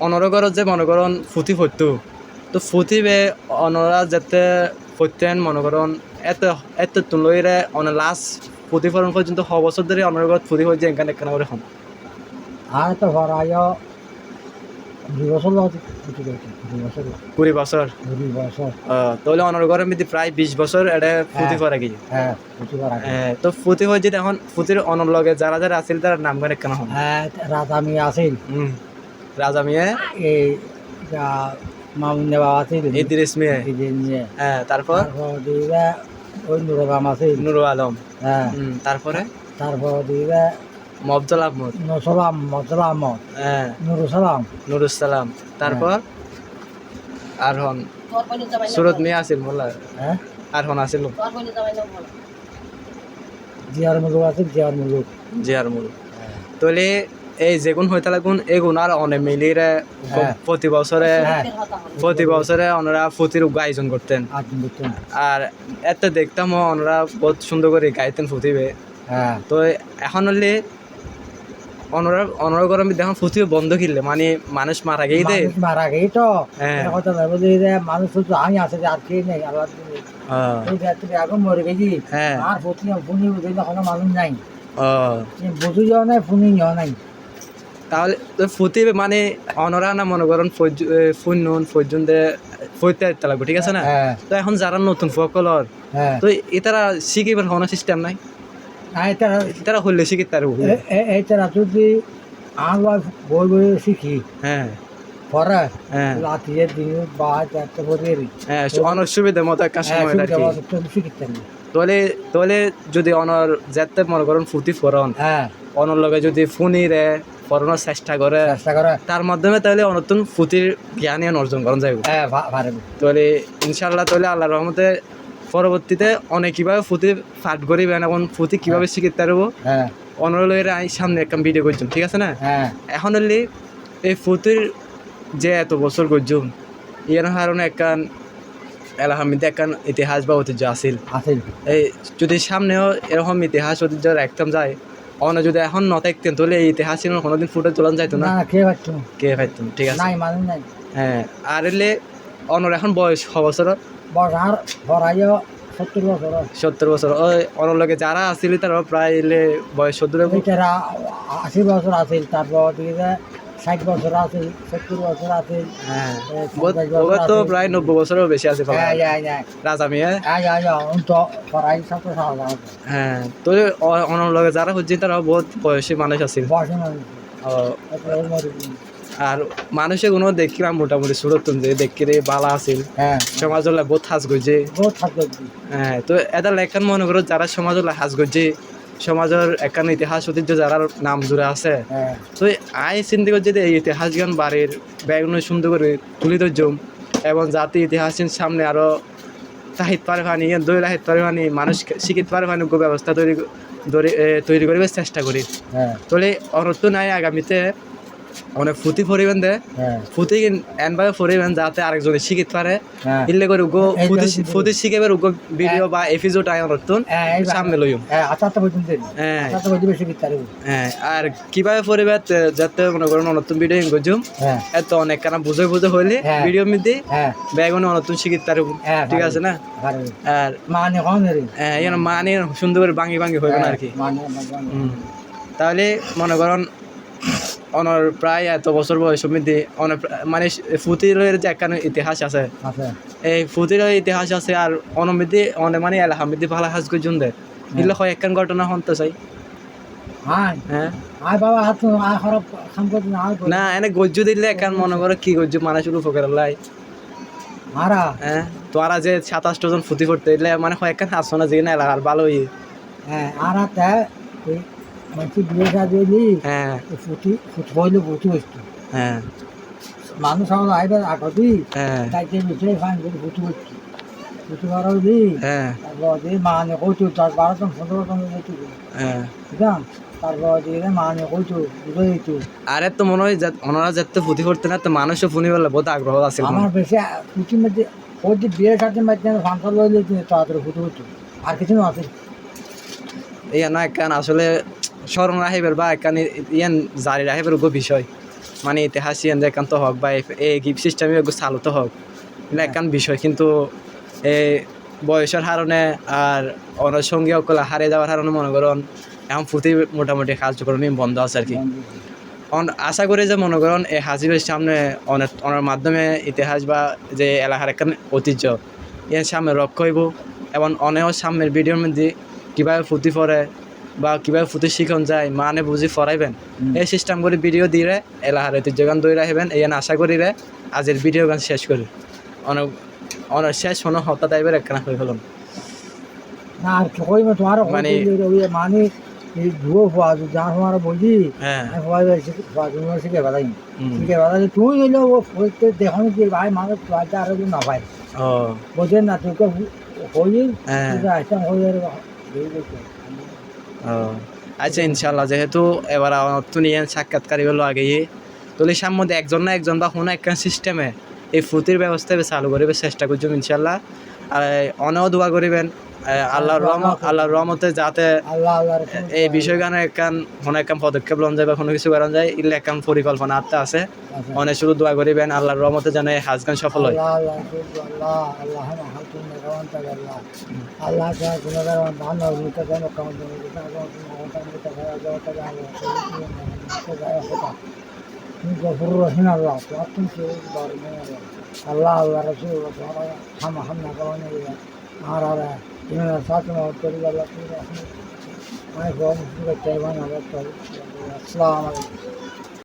অনরগরত যে মনে করুন ফুটি ফট্টু তো ফুটি বে অনরা যাতে ফটেন মনে করুন এত এত তুলইরে অন লাস্ট প্রতিফলন পর্যন্ত ছ বছর ধরে অনরগত ফুটি হয়ে যায় এখানে এখানে করে হন। আর তো ভরাই দুই বছর ছুটি বছর কুড়ি বছর। দুই বছর তাহলে অনরগরের মধ্যে প্রায় বিশ বছর এটা হ্যাঁ। করা গিয়ে হ্যাঁ করা এ, তো ফুটি হয়ে যেতে এখন ফুটির অনর লগে যারা যারা আছিল তার নাম গান কেন হ্যাঁ রাত আমি আছিল। রাজা মিয়া? এই মামুন বাবা আছিল। ইদ্রিস মিয়া। নিয়ে হ্যাঁ তারপর? ওই নুরবাম আছিল। নুরুল আলম। হ্যাঁ। তারপরে? তারপর দিবে মফজল আহমদ। নসলাম মজলা আহমদ। হ্যাঁ। নুরুসালাম। নুরুসালাম তারপর আর হন সুরত মিয়া আছিল মোল্লা। হ্যাঁ। আর হন আছিল জিয়ার মুলুক জিয়ার মুলুক। জিয়ার মূল তলে এই যেগুন হইতে লাগুন এগুন আর অনেক মিলিরে হ্যাঁ। প্রতি বছরে হ্যাঁ। প্রতি বছরে ওনারা ফুতির আয়োজন করতেন। আর এত দেখতাম ওনারা বহুত সুন্দর করে গাইতেন ফুতিবে। হ্যাঁ। তো এখন হলে অনরা অনরা গরম দেখুন বন্ধ কিনলে মানে মানুষ মারা গেই দে। মারা গেই তো। হ্যাঁ। কথা যে যে মানুষ শুধু আমি আছে যে আর কে নেই আল্লাহ হ্যাঁ, এখন মরে গেছি হ্যাঁ। আর ফুনি বুঝে কোনো মানুষ নাই। ও বুঝু যাও নাই ফুনি যাও নাই। তাহলে তো ফুটি মানে অনরা না মনে করেন ফুন নুন পর্যন্ত ফুটতে দিতে লাগবে ঠিক আছে না? তো এখন যারা নতুন ফকলর তো এটারা শিখিবার কোনো সিস্টেম নাই? তারা হলে শিখি তার এ- এ- এইটা যদি আমার বই বই শিখি হ্যাঁ। পরে হ্যাঁ। দিন বা হ্যাঁ অনেক সুবিধা মতো একটা হ্যাঁ সময় যদি অনর যেতে মনে করেন ফুটি ফরন হ্যাঁ। অনর লগে যদি ফুনি রে ফরানোর চেষ্টা করে চেষ্টা করে। তার মাধ্যমে তাহলে অনতুন ফুটির জ্ঞান অর্জন করা যাবে হ্যাঁ তাহলে ইনশাল্লাহ তাহলে আল্লাহর রহমতে পরবর্তীতে অনেক কীভাবে ফুটি ফাট করিবেন এখন ফুটি কীভাবে শিখিতে পারব হ্যাঁ। অনরলের সামনে একটা ভিডিও করছুম ঠিক আছে না? হ্যাঁ। এখন হলে এই ফুটির যে এত বছর করছুম ইয়ার কারণে একখান এলাহামিতে একখান ইতিহাস বা ঐতিহ্য আছিল এই যদি সামনেও এরকম ইতিহাস ঐতিহ্য রাখতাম যায় অন্য যদি এখন ন থাকতেন তাহলে এই ইতিহাস কোনোদিন ফুটে তোলান যাইতো না। কে পারতো কে পাইতাম ঠিক আছে। হ্যাঁ আর এলে অনর এখন বয়স ছ বছর। বসার ভরাইও সত্তর বছর সত্তর বছর ওই অনর লগে যারা আছিল তারা প্রায় এলে বয়স সত্তর এইটারা আশি বছর আছিল তারপর ষাট বছর আছিল সত্তর বছর হ্যাঁ। ওগুলো তো প্রায় নব্বই বছরেরও বেশি আছে রাজা মিয়া হ্যাঁ তো সাহায্য তো অ- অনর লগে যারা হচ্ছে তারা বহুত বয়সী মানুষ বসে মানুষ আর মানুষের কোনো দেখলাম মোটামুটি সুরত যে দেখি রে বালা আছিল। হ্যাঁ। সমাজের বহুত বহুত থাকবে হ্যাঁ তো এটা লেখান মনে করো যারা সমাজের হাজ গইছে সমাজের একান ইতিহাস ঐতিহ্য যারা নাম জুড়ে আছে হ্যাঁ। তো আই চিন্তা করছি যে এই ইতিহাস জ্ঞান বাড়ির ব্যাগুন সুন্দর করে তুলি ধরছম এবং জাতি ইতিহাস সামনে আরও সাহিত্য পারে ফানি দই পারে ফানি মানুষ শিখিত পারে ফানি ব্যবস্থা তৈরি তৈরি করিবার চেষ্টা করি। হ্যাঁ। তাহলে অনর্থ নাই আগামীতে অনেক ফুটি ফরিবেন দে। হ্যাঁ। ফুটি এনভাবে ফরিবেন যাতে আরেকজনে শিখিত পারে হ্যাঁ। ইল্লে করে উগো ফুটি উগো ভিডিও বা এপিসোড আয় হ্যাঁ সামনে লইম হ্যাঁ আচ্ছা পর্যন্ত হ্যাঁ। আচ্ছা হবে। হ্যাঁ আর কীভাবে পরিবে যাতে মনে করেন নতুন ভিডিও গজুম। হ্যাঁ। এত অনেক কানা বুঝে বুঝে হইলে হ্যাঁ। ভিডিও হ্যাঁ। ব্যাগুনে নতুন শিখিত হ্যাঁ, ঠিক আছে না? আর মানে ইয়ান মানে সুন্দর করে ভাঙি ভাঙি হইবে না আর কি। মানে মানে তাহলে মনে করেন অনর প্রায় এত বছর বয়স মধ্যে অনেক মানে ফুতিলের যে একখান ইতিহাস আছে। এই ফুতিলের ইতিহাস আছে আর অনমিদি অনেক মানে এলাহামিদি ভালো হাজ গজুন দে এগুলো হয় একখান ঘটনা হতে চাই। হ্যাঁ। না এনে গজ্জু দিলে একখান মনে করো কি গজ্জু মানুষের উপকার লাই মারা। হ্যাঁ তোরা যে সাতাশটা জন ফুটি করতে এলে মানে হয় একখান হাসো না যে না এলাকার ভালো ইয়ে হ্যাঁ আর হ্যাঁ। ফুটি ফুট ফুটি হ্যাঁ। মানুষ আমার আগতি হ্যাঁ। তাইতে মিশে ফাইন করে ফুটি ফুটি হ্যাঁ। তারপর দি মানে কইতো দশ বারো জন পনেরো জন হইতো হ্যাঁ। বুঝলাম? তারপর দিয়ে মানে কইতো বুঝে দিত আরে তো মনে হয় ওনারা যাতে ফুটি করতে না তো মানুষও ফুনি বলে বহুত আগ্রহ আছে আমার বেশি ফুটির মধ্যে ওই যে বিয়ে সাথে মধ্যে ফাংশন লইলে তাড়াতাড়ি ফুটি হইতো আর কিছু না আছে। এই না একখান আসলে স্মরণ রাখিবার বা একান ইয়ান জারি রাখিবার গো বিষয়। মানে ইতিহাস ইয়ান একান্ত হোক বা এই- গিফট সিস্টেম চালুত হোক এগুলো একান বিষয়। কিন্তু এই বয়সের কারণে আর অনেক সঙ্গী অকল হারে যাওয়ার কারণে মনে করুন এখন ফুটি মোটামুটি কার্যক্রম বন্ধ আছে আর কি আশা করি যে মনে করেন এই হাজিবের সামনে অনেক অনেক মাধ্যমে ইতিহাস বা যে এলাকার একখান ঐতিহ্য এর সামনে রক্ষা হইব। এবং অনেক সামনের ভিডিওর মধ্যে কীভাবে ফুটি পড়ে বা কীভাবে ফুটি শিখন যায় মানে বুঝি ফরাইবেন এই সিস্টেম করে ভিডিও দিয়ে এলাকার ঐতিহ্য গান দই রাখবেন এই আশা করি রে আজের ভিডিও গান শেষ করি। অনেক অনেক শেষ হনো হত্যা টাইপের একখানা হয়ে হলাম মানে- মানে মানে এই ভুয়ো ফুয়া যা তোমার বলছি হ্যাঁ। ফুয়া ফুয়া শিখে বাদাই শিখে বাদাই তুই হইলে ও ফুলতে দেখো কি ভাই মানুষ ফুয়াটা আরও না পাই বোঝেন না তুই তো হই হ্যাঁ। আচ্ছা ইনশাল্লাহ যেহেতু এবার তুমি সাক্ষাৎকারী হলো আগেই তাহলে সামনে একজন না একজন বা কোনো একটা সিস্টেমে এই ফুতির ব্যবস্থা চালু করিবে চেষ্টা করছি ইনশাল্লাহ আর অনেও দোয়া করিবেন। আল্লাহর রহমত আল্লাহর রহমতে যাতে এই বিষয়গানে একখান কোনো একখান পদক্ষেপ লন যায় বা কোনো কিছু করা যায় ইলে একখান পরিকল্পনা আত্মা আছে অনেক শুধু দোয়া করিবেন আল্লাহর রহমতে যেন এই হাজগান সফল হয় আল্লাহ আল্লাহ রহিম রসুল তোমার হাম হাম না কাওয়ান আর আর তুমি সাথ মা